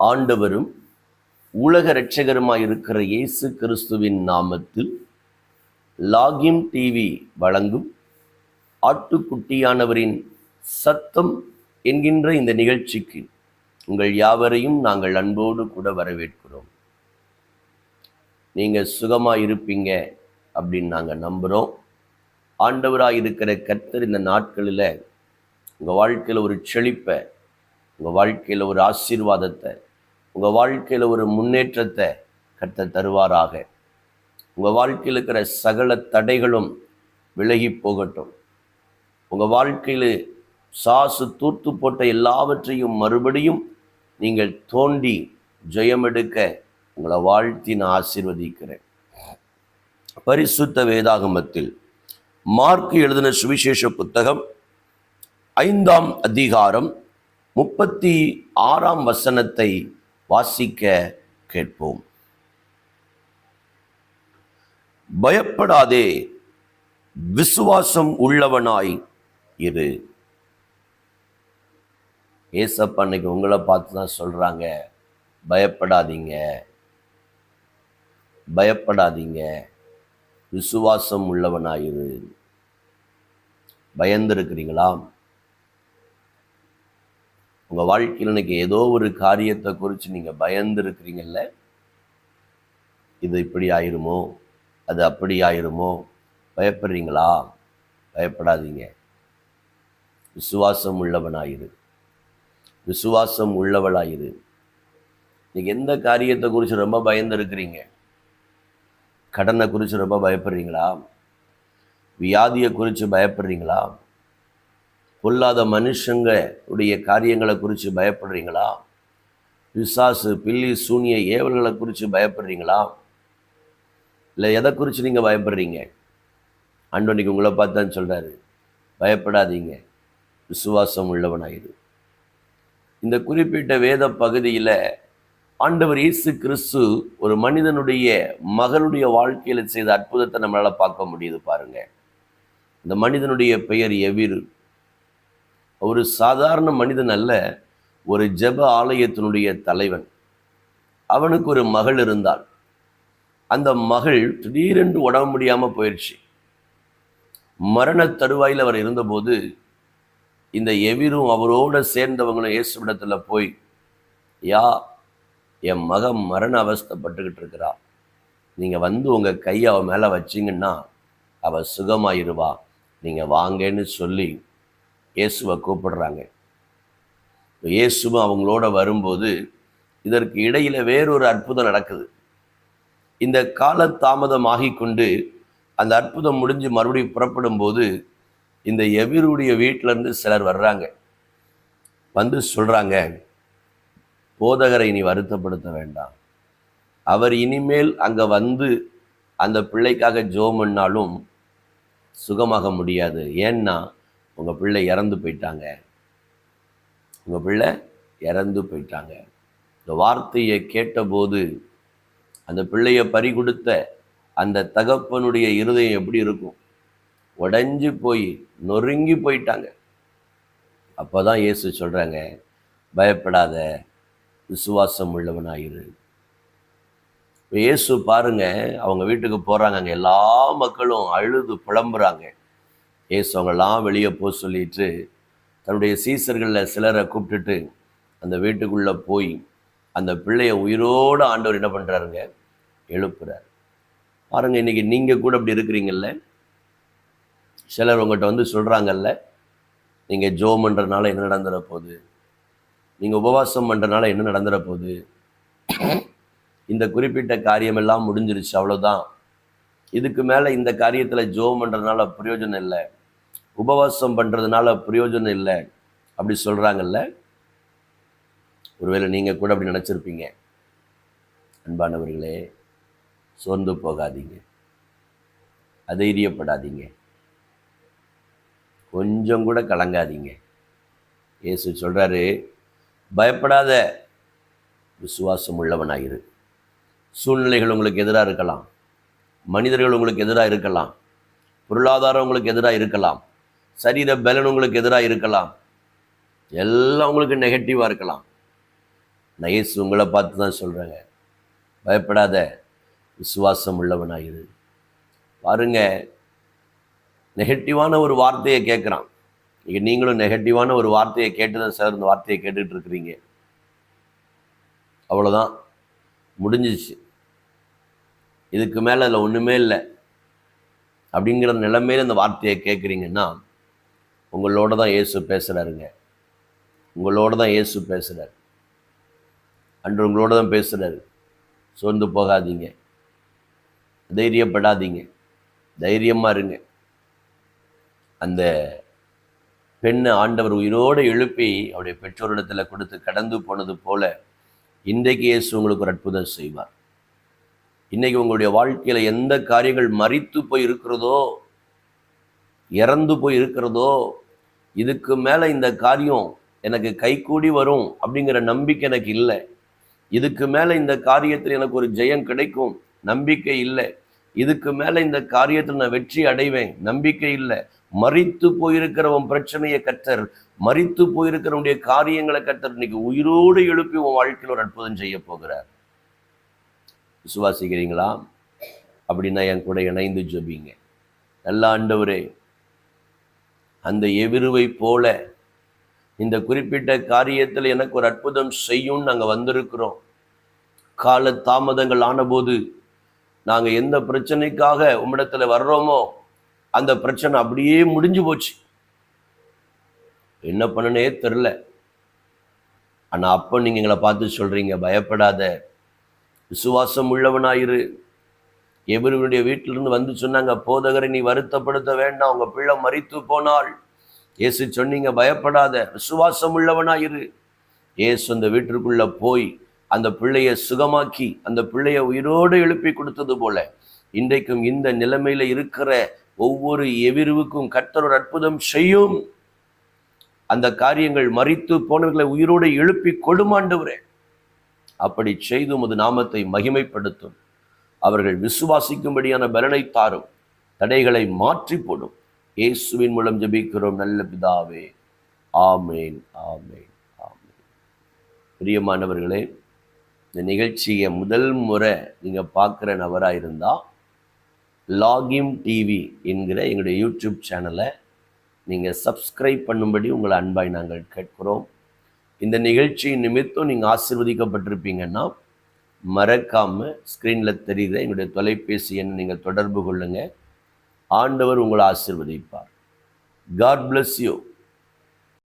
ஆண்டவரும் உலக இரட்சகருமாய் இருக்கிற இயேசு கிறிஸ்துவின் நாமத்தில் லாகிம் டிவி வழங்கும் ஆட்டுக்குட்டியானவரின் சத்தம் என்கின்ற இந்த நிகழ்ச்சிக்கு உங்கள் யாவரையும் நாங்கள் அன்போடு கூட வரவேற்கிறோம். நீங்கள் சுகமாக இருப்பீங்க அப்படின்னு நாங்கள் நம்புகிறோம் ஆண்டவராக இருக்கிற கர்த்தர் இந்த நாட்களில் உங்கள் வாழ்க்கையில் ஒரு செழிப்பை உங்கள் வாழ்க்கையில் ஒரு ஆசீர்வாதத்தை உங்கள் வாழ்க்கையில் ஒரு முன்னேற்றத்தை கர்த்தர் தருவாராக. உங்கள் வாழ்க்கையில் இருக்கிற சகல தடைகளும் விலகி போகட்டும். உங்கள் வாழ்க்கையில் சாசு தூர்த்து போட்ட எல்லாவற்றையும் மறுபடியும் நீங்கள் தோண்டி ஜெயமெடுக்க உங்களை வாழ்த்தி நான் ஆசீர்வதிக்கிறேன். பரிசுத்த வேதாகமத்தில் மார்க் எழுதின சுவிசேஷ புத்தகம் ஐந்தாம் அதிகாரம் முப்பத்தி ஆறாம் வசனத்தை வாசிக்க கேட்போம். பயப்படாதே விசுவாசம் உள்ளவனாய் இரு. ஏசப்பா அன்னைக்கு உங்களை பார்த்து தான் சொல்கிறாங்க பயப்படாதீங்க. பயப்படாதீங்க. விசுவாசம் உள்ளவனாயிரு பயந்துருக்கிறீங்களா உங்கள் வாழ்க்கையில் இன்னைக்கு ஏதோ ஒரு காரியத்தை குறித்து நீங்கள் பயந்துருக்கிறீங்கல்ல? இது இப்படி ஆயிருமோ? அது அப்படி ஆயிருமோ? பயப்படுறீங்களா? பயப்படாதீங்க. விசுவாசம் உள்ளவனாயிரு. விசுவாசம் உள்ளவளாயிரு. நீங்கள் எந்த காரியத்தை குறித்து ரொம்ப பயந்துருக்கிறீங்க? கடனை குறித்து ரொம்ப பயப்படுறீங்களா? வியாதியை குறித்து பயப்படுறீங்களா? பொல்லாத மனுஷங்க உடைய காரியங்களை குறித்து பயப்படுறீங்களா? பிசாசு பில்லி சூனிய ஏவல்களை குறித்து பயப்படுறீங்களா? இல்லை எதை குறித்து நீங்கள் பயப்படுறீங்க? அண்டோனிக்கு உங்களை பார்த்து தான் சொல்கிறாரு பயப்படாதீங்க. விசுவாசம் உள்ளவனாயிரு. இந்த குறிப்பிட்ட வேத பகுதியில் ஆண்டவர் இயேசு கிறிஸ்து ஒரு மனிதனுடைய மகளுடைய வாழ்க்கையில் செய்த அற்புதத்தை நம்மளால் பார்க்க முடியுது பாருங்கள் இந்த மனிதனுடைய பெயர் எவிரு. ஒரு சாதாரண மனிதன் அல்ல ஒரு ஜெப ஆலயத்தினுடைய தலைவன். அவனுக்கு ஒரு மகள் இருந்தாள். அந்த மகள் திடீரென்று உடம்பு முடியாமல் போயிடுச்சு மரண தருவாயில் அவர் இருந்தபோது இந்த எவிரும் அவரோட சேர்ந்தவங்களும் இயேசுவிடத்தில் போய் யா என் மகன் மரண அவஸ்தப்பட்டுக்கிட்டு இருக்கிறா. நீங்கள் வந்து உங்கள் கையை அவன் மேலே வச்சிங்கன்னா அவள் சுகமாயிருவா. நீங்கள் வாங்கன்னு சொல்லி இயேசுவை கூப்பிடுறாங்க. இப்போ இயேசுவும் அவங்களோட வரும்போது இதற்கு இடையில் வேறொரு அற்புதம் நடக்குது. இந்த கால தாமதமாகி கொண்டு அந்த அற்புதம் முடிஞ்சு மறுபடியும் புறப்படும் போது இந்த எவிருடைய வீட்டிலேருந்து சிலர் வர்றாங்க. வந்து சொல்கிறாங்க போதகரை இனி வருத்தப்படுத்த வேண்டாம். அவர் இனிமேல் அங்கே வந்து அந்த பிள்ளைக்காக ஜோம் பண்ணாலும் சுகமாக முடியாது. ஏன்னா உங்கள் பிள்ளை இறந்து போயிட்டாங்க. உங்கள் பிள்ளை இறந்து போயிட்டாங்க. இந்த வார்த்தையை கேட்டபோது அந்த பிள்ளையை பறி கொடுத்த அந்த தகப்பனுடைய இருதயம் எப்படி இருக்கும்? உடைஞ்சு போய் நொறுங்கி போயிட்டாங்க. அப்போ தான் இயேசு சொல்கிறாங்க பயப்படாத விசுவாசம் உள்ளவனாயிரு. இப்போ இயேசு பாருங்க அவங்க வீட்டுக்கு போகிறாங்க அங்கே எல்லா மக்களும் அழுது புலம்புறாங்க. ஏசு அவங்களாம் வெளியே போக சொல்லிட்டு தன்னுடைய சீசர்களில் சிலரை கூப்பிட்டுட்டு அந்த வீட்டுக்குள்ளே போய் அந்த பிள்ளைய உயிரோடு ஆண்டவர் என்ன பண்ணுறாருங்க? எழுப்புறார். பாருங்கள் இன்றைக்கி நீங்கள் கூட அப்படி இருக்கிறீங்கல்ல? சிலர் உங்கள்கிட்ட வந்து சொல்கிறாங்கல்ல நீங்கள் ஜோ பண்ணுறதுனால என்ன நடந்துட போகுது? நீங்கள் உபவாசம் பண்ணுறதுனால என்ன நடந்துட போகுது? இந்த குறிப்பிட்ட காரியமெல்லாம் முடிஞ்சிருச்சு அவ்வளோதான் இதுக்கு மேலே இந்த காரியத்தில் ஜோ பண்ணுறதுனால பிரயோஜனம் இல்லை. உபவாசம் பண்ணுறதுனால பிரயோஜனம் இல்லை அப்படி சொல்கிறாங்கல்ல ஒருவேளை நீங்கள் கூட அப்படி நினச்சிருப்பீங்க. அன்பானவர்களே சோர்ந்து போகாதீங்க. அதைரியப்படாதீங்க. கொஞ்சம் கூட கலங்காதீங்க. இயேசு சொல்கிறாரு பயப்படாத விசுவாசம் உள்ளவனாயிரு. சூழ்நிலைகள் உங்களுக்கு எதிராக இருக்கலாம். மனிதர்கள் உங்களுக்கு எதிராக இருக்கலாம். பொருளாதாரம் உங்களுக்கு எதிராக இருக்கலாம். சரீர பலன் உங்களுக்கு எதிராக இருக்கலாம். எல்லாம் உங்களுக்கு நெகட்டிவாக இருக்கலாம். நான் இயேசு உங்களை பார்த்து தான் சொல்கிறேங்க பயப்படாத. விசுவாசம் உள்ளவனாயிரு. பாருங்க. நெகட்டிவான ஒரு வார்த்தையை கேட்குறான். இங்கே நீங்களும் நெகட்டிவான ஒரு வார்த்தையை கேட்டு தான் சார் இந்த வார்த்தையை கேட்டுட்டு இருக்கிறீங்க. அவ்வளோதான் முடிஞ்சிச்சு. இதுக்கு மேலே அதில் ஒன்றுமே இல்லை. அப்படிங்கிற நிலைமையில் இந்த வார்த்தையை கேட்குறீங்கன்னா உங்களோட தான் இயேசு பேசுகிறாருங்க உங்களோட தான் இயேசு பேசுகிறார் அன்று உங்களோட தான் பேசுகிறாரு சோர்ந்து போகாதீங்க. தைரியப்படாதீங்க. தைரியமாக இருங்க. அந்த பெண்ணை ஆண்டவர் உயிரோடு எழுப்பி அவருடைய பெற்றோரிடத்தில் கொடுத்து கடந்து போனது போல இன்றைக்கு இயேசு உங்களுக்கு ஒரு அற்புதம் செய்வார். இன்னைக்கு உங்களுடைய வாழ்க்கையில் எந்த காரியங்கள் மறித்து போய் இருக்கிறதோ இறந்து போய் இருக்கிறதோ இதுக்கு மேலே இந்த காரியம் எனக்கு கைகூடி வரும் அப்படிங்கிற நம்பிக்கை எனக்கு இல்லை. இதுக்கு மேலே இந்த காரியத்தில் எனக்கு ஒரு ஜெயம் கிடைக்கும் நம்பிக்கை இல்லை. இதுக்கு மேலே இந்த காரியத்தில் நான் வெற்றி அடைவேன் நம்பிக்கை இல்லை. மறித்து போயிருக்கிறவன் பிரச்சனையை கத்தர் மறித்து போயிருக்கிறவனுடைய காரியங்களை கத்தர் இன்னைக்கு உயிரோடு எழுப்பி உன் வாழ்க்கையில் ஒரு அற்புதம் செய்ய போகிறார். விசுவாசிக்கிறீங்களா? அப்படின்னா என் கூட இணைந்து ஜெபிங்க. நல்ல ஆண்டவரே அந்த எவிருவை போல இந்த குறிப்பிட்ட காரியத்தில் எனக்கு ஒரு அற்புதம் செய்யும் நாங்கள் வந்திருக்கிறோம். கால தாமதங்கள் ஆனபோது நாங்கள் எந்த பிரச்சனைக்காக உம்மிடத்தில் வர்றோமோ அந்த பிரச்சனை அப்படியே முடிஞ்சு போச்சு. என்ன பண்ணனே தெரில ஆனால் அப்போ நீங்கள் எங்களை பார்த்து சொல்கிறீங்க பயப்படாத. விசுவாசம் உள்ளவனாயிரு. எவருடைய வீட்டிலிருந்து வந்து சொன்னாங்க போதகரை நீ வருத்தப்படுத்த வேண்டாம் உங்கள் பிள்ளை மறித்து போனால். இயேசு சொன்னீங்க பயப்படாத விசுவாசம் உள்ளவனாயிரு இயேசு அந்த வீட்டிற்குள்ள போய் அந்த பிள்ளையை சுகமாக்கி அந்த பிள்ளையை உயிரோடு எழுப்பி கொடுத்தது போல இன்றைக்கும் இந்த நிலைமையில இருக்கிற ஒவ்வொரு எவிருவுக்கும் கர்த்தர் ஒரு அற்புதம் செய்யும். அந்த காரியங்கள் மறித்து போனவர்களை உயிரோடு எழுப்பி கொடுமாண்டவரே அப்படி செய்து உமது நாமத்தை மகிமைப்படுத்தும். அவர்கள் விசுவாசிக்கும்படியான பலனை தாரும். தடைகளை மாற்றி போடும். இயேசுவின் மூலம் ஜெபிக்கிறோம் நல்ல பிதாவே. ஆமேன் ஆமேன் ஆமேன். பிரியமானவர்களே இந்த நிகழ்ச்சியை முதல் முறை நீங்கள் பார்க்குற நபராக இருந்தால் லாகிம் டிவி என்கிற எங்களுடைய யூடியூப் சேனலை நீங்கள் சப்ஸ்கிரைப் பண்ணும்படி உங்களை அன்பாய் நாங்கள் கேட்கிறோம். இந்த நிகழ்ச்சி நிமித்தம் நீங்கள் ஆசிர்வதிக்கப்பட்டிருப்பீங்கன்னா மறக்காமல் ஸ்க்ரீனில் தெரிகிற எங்களுடைய தொலைபேசி எண்ணை நீங்கள் தொடர்பு கொள்ளுங்கள் ஆண்டவர் உங்களை ஆசிர்வதிப்பார். God bless you